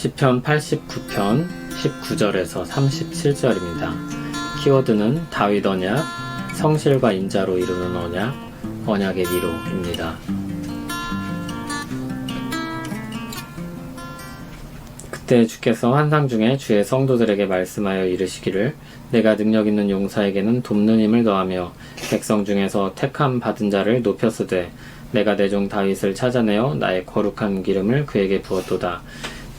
시편 89편 19절에서 37절입니다. 키워드는 다윗 언약, 성실과 인자로 이루는 언약, 언약의 위로입니다. 그때 주께서 환상 중에 주의 성도들에게 말씀하여 이르시기를 내가 능력 있는 용사에게는 돕는 힘을 더하며 백성 중에서 택함 받은 자를 높였으되 내가 내 종 다윗을 찾아내어 나의 거룩한 기름을 그에게 부었도다.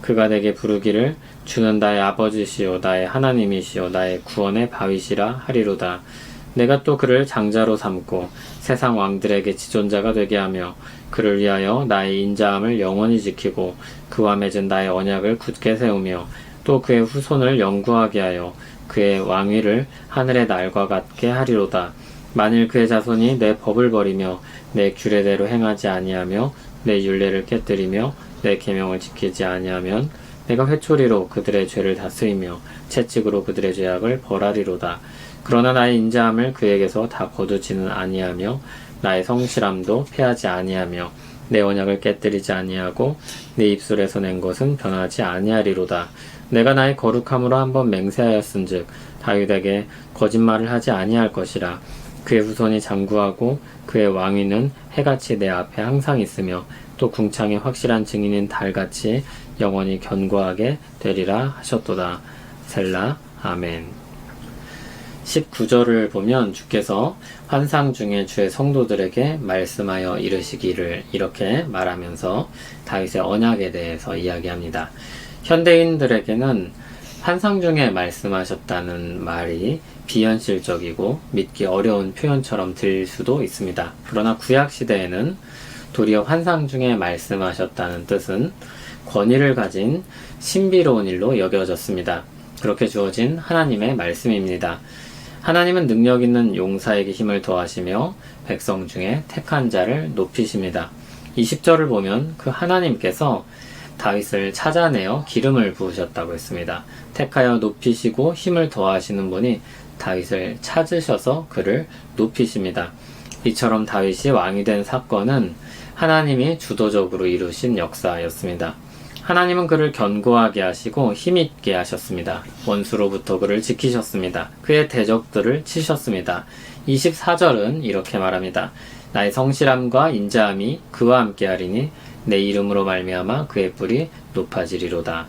그가 내게 부르기를 주는 나의 아버지시요 나의 하나님이시요 나의 구원의 바위시라 하리로다. 내가 또 그를 장자로 삼고 세상 왕들에게 지존자가 되게 하며 그를 위하여 나의 인자함을 영원히 지키고 그와 맺은 나의 언약을 굳게 세우며 또 그의 후손을 영구하게 하여 그의 왕위를 하늘의 날과 같게 하리로다. 만일 그의 자손이 내 법을 버리며 내 규례대로 행하지 아니하며 내 율례를 깨뜨리며 내 계명을 지키지 아니하면 내가 회초리로 그들의 죄를 다스리며 채찍으로 그들의 죄악을 벌하리로다. 그러나 나의 인자함을 그에게서 다 거두지는 아니하며 나의 성실함도 패하지 아니하며 내 언약을 깨뜨리지 아니하고 내 입술에서 낸 것은 변하지 아니하리로다. 내가 나의 거룩함으로 한번 맹세하였은즉 다윗에게 거짓말을 하지 아니할 것이라. 그의 후손이 장구하고 그의 왕위는 해같이 내 앞에 항상 있으며 또 궁창의 확실한 증인인 달같이 영원히 견고하게 되리라 하셨도다. 셀라 아멘. 19절을 보면 주께서 환상 중에 주의 성도들에게 말씀하여 이르시기를 이렇게 말하면서 다윗의 언약에 대해서 이야기합니다. 현대인들에게는 환상 중에 말씀하셨다는 말이 비현실적이고 믿기 어려운 표현처럼 들릴 수도 있습니다. 그러나 구약 시대에는 도리어 환상 중에 말씀하셨다는 뜻은 권위를 가진 신비로운 일로 여겨졌습니다. 그렇게 주어진 하나님의 말씀입니다. 하나님은 능력 있는 용사에게 힘을 더하시며 백성 중에 택한 자를 높이십니다. 20절을 보면 그 하나님께서 다윗을 찾아내어 기름을 부으셨다고 했습니다. 택하여 높이시고 힘을 더하시는 분이 다윗을 찾으셔서 그를 높이십니다. 이처럼 다윗이 왕이 된 사건은 하나님이 주도적으로 이루신 역사였습니다. 하나님은 그를 견고하게 하시고 힘있게 하셨습니다. 원수로부터 그를 지키셨습니다. 그의 대적들을 치셨습니다. 24절은 이렇게 말합니다. 나의 성실함과 인자함이 그와 함께 하리니 내 이름으로 말미암아 그의 뿔이 높아지리로다.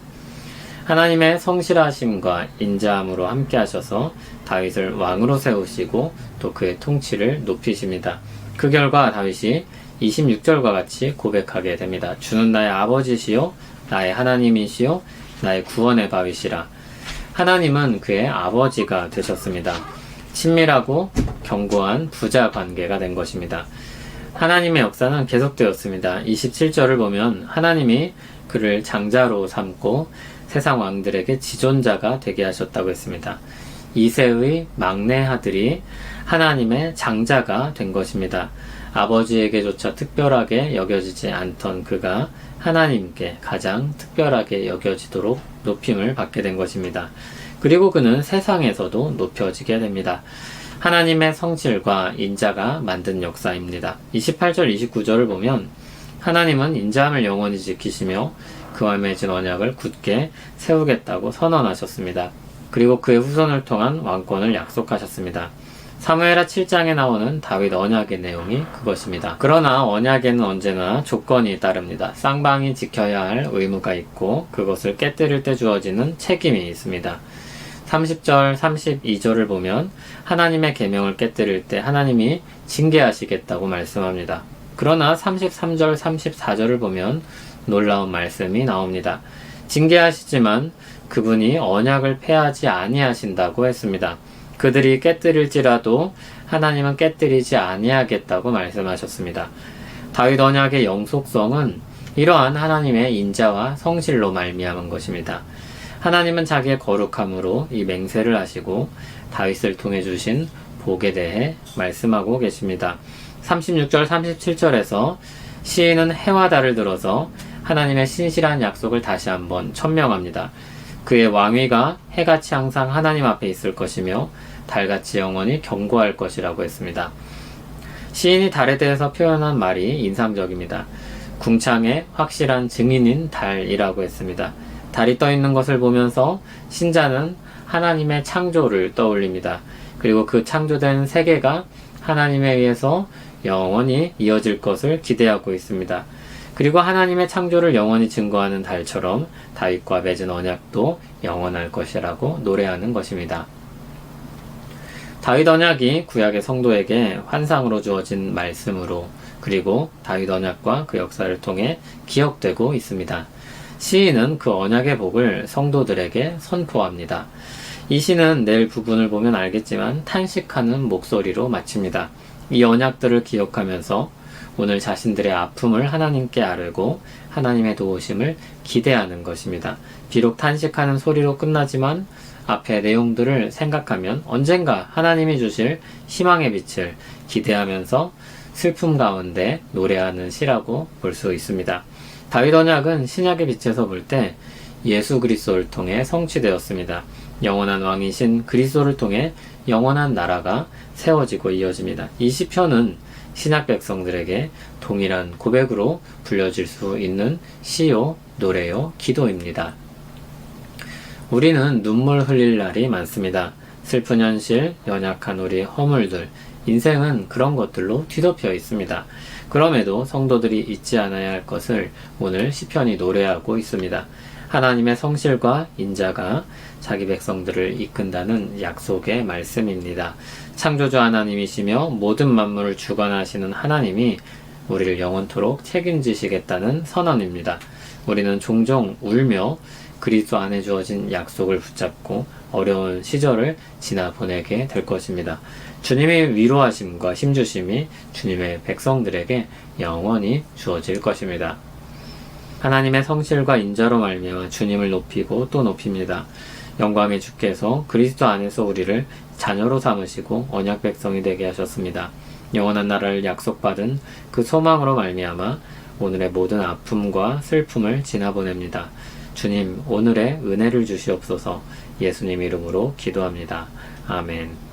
하나님의 성실하심과 인자함으로 함께 하셔서 다윗을 왕으로 세우시고 또 그의 통치를 높이십니다. 그 결과 다윗이 26절과 같이 고백하게 됩니다. 주는 나의 아버지시요 나의 하나님이시요 나의 구원의 바위시라. 하나님은 그의 아버지가 되셨습니다. 친밀하고 견고한 부자 관계가 된 것입니다. 하나님의 역사는 계속되었습니다. 27절을 보면 하나님이 그를 장자로 삼고 세상 왕들에게 지존자가 되게 하셨다고 했습니다. 이세의 막내 아들이 하나님의 장자가 된 것입니다. 아버지에게조차 특별하게 여겨지지 않던 그가 하나님께 가장 특별하게 여겨지도록 높임을 받게 된 것입니다. 그리고 그는 세상에서도 높여지게 됩니다. 하나님의 성실과 인자가 만든 역사입니다. 28절, 29절을 보면 하나님은 인자함을 영원히 지키시며 그와 맺은 언약을 굳게 세우겠다고 선언하셨습니다. 그리고 그의 후손을 통한 왕권을 약속하셨습니다. 사무엘하 7장에 나오는 다윗 언약의 내용이 그것입니다. 그러나 언약에는 언제나 조건이 따릅니다. 쌍방이 지켜야 할 의무가 있고 그것을 깨뜨릴 때 주어지는 책임이 있습니다. 30절, 32절을 보면 하나님의 계명을 깨뜨릴 때 하나님이 징계하시겠다고 말씀합니다. 그러나 33절, 34절을 보면 놀라운 말씀이 나옵니다. 징계하시지만 그분이 언약을 폐하지 아니하신다고 했습니다. 그들이 깨뜨릴지라도 하나님은 깨뜨리지 아니하겠다고 말씀하셨습니다. 다윗 언약의 영속성은 이러한 하나님의 인자와 성실로 말미암은 것입니다. 하나님은 자기의 거룩함으로 이 맹세를 하시고 다윗을 통해 주신 복에 대해 말씀하고 계십니다. 36절 37절에서 시인은 해와 달을 들어서 하나님의 신실한 약속을 다시 한번 천명합니다. 그의 왕위가 해같이 항상 하나님 앞에 있을 것이며 달같이 영원히 경고할 것이라고 했습니다. 시인이 달에 대해서 표현한 말이 인상적입니다. 궁창의 확실한 증인인 달이라고 했습니다. 달이 떠 있는 것을 보면서 신자는 하나님의 창조를 떠올립니다. 그리고 그 창조된 세계가 하나님에 의해서 영원히 이어질 것을 기대하고 있습니다. 그리고 하나님의 창조를 영원히 증거하는 달처럼 다윗과 맺은 언약도 영원할 것이라고 노래하는 것입니다. 다윗 언약이 구약의 성도에게 환상으로 주어진 말씀으로 그리고 다윗 언약과 그 역사를 통해 기억되고 있습니다. 시인은 그 언약의 복을 성도들에게 선포합니다. 이 시는 내일 부분을 보면 알겠지만 탄식하는 목소리로 마칩니다. 이 언약들을 기억하면서 오늘 자신들의 아픔을 하나님께 아뢰고 하나님의 도우심을 기대하는 것입니다. 비록 탄식하는 소리로 끝나지만 앞의 내용들을 생각하면 언젠가 하나님이 주실 희망의 빛을 기대하면서 슬픔 가운데 노래하는 시라고 볼 수 있습니다. 다윗 언약은 신약의 빛에서 볼 때 예수 그리스도를 통해 성취되었습니다. 영원한 왕이신 그리스도를 통해 영원한 나라가 세워지고 이어집니다. 이 시편은 신약 백성들에게 동일한 고백으로 불려질 수 있는 시요, 노래요, 기도입니다. 우리는 눈물 흘릴 날이 많습니다. 슬픈 현실, 연약한 우리 허물들, 인생은 그런 것들로 뒤덮여 있습니다. 그럼에도 성도들이 잊지 않아야 할 것을 오늘 시편이 노래하고 있습니다. 하나님의 성실과 인자가 자기 백성들을 이끈다는 약속의 말씀입니다. 창조주 하나님이시며 모든 만물을 주관하시는 하나님이 우리를 영원토록 책임지시겠다는 선언입니다. 우리는 종종 울며 그리스도 안에 주어진 약속을 붙잡고 어려운 시절을 지나 보내게 될 것입니다. 주님의 위로하심과 힘주심이 주님의 백성들에게 영원히 주어질 것입니다. 하나님의 성실과 인자로 말미암아 주님을 높이고 또 높입니다. 영광의 주께서 그리스도 안에서 우리를 자녀로 삼으시고 언약 백성이 되게 하셨습니다. 영원한 나라를 약속받은 그 소망으로 말미암아 오늘의 모든 아픔과 슬픔을 지나보냅니다. 주님 오늘의 은혜를 주시옵소서 예수님 이름으로 기도합니다. 아멘.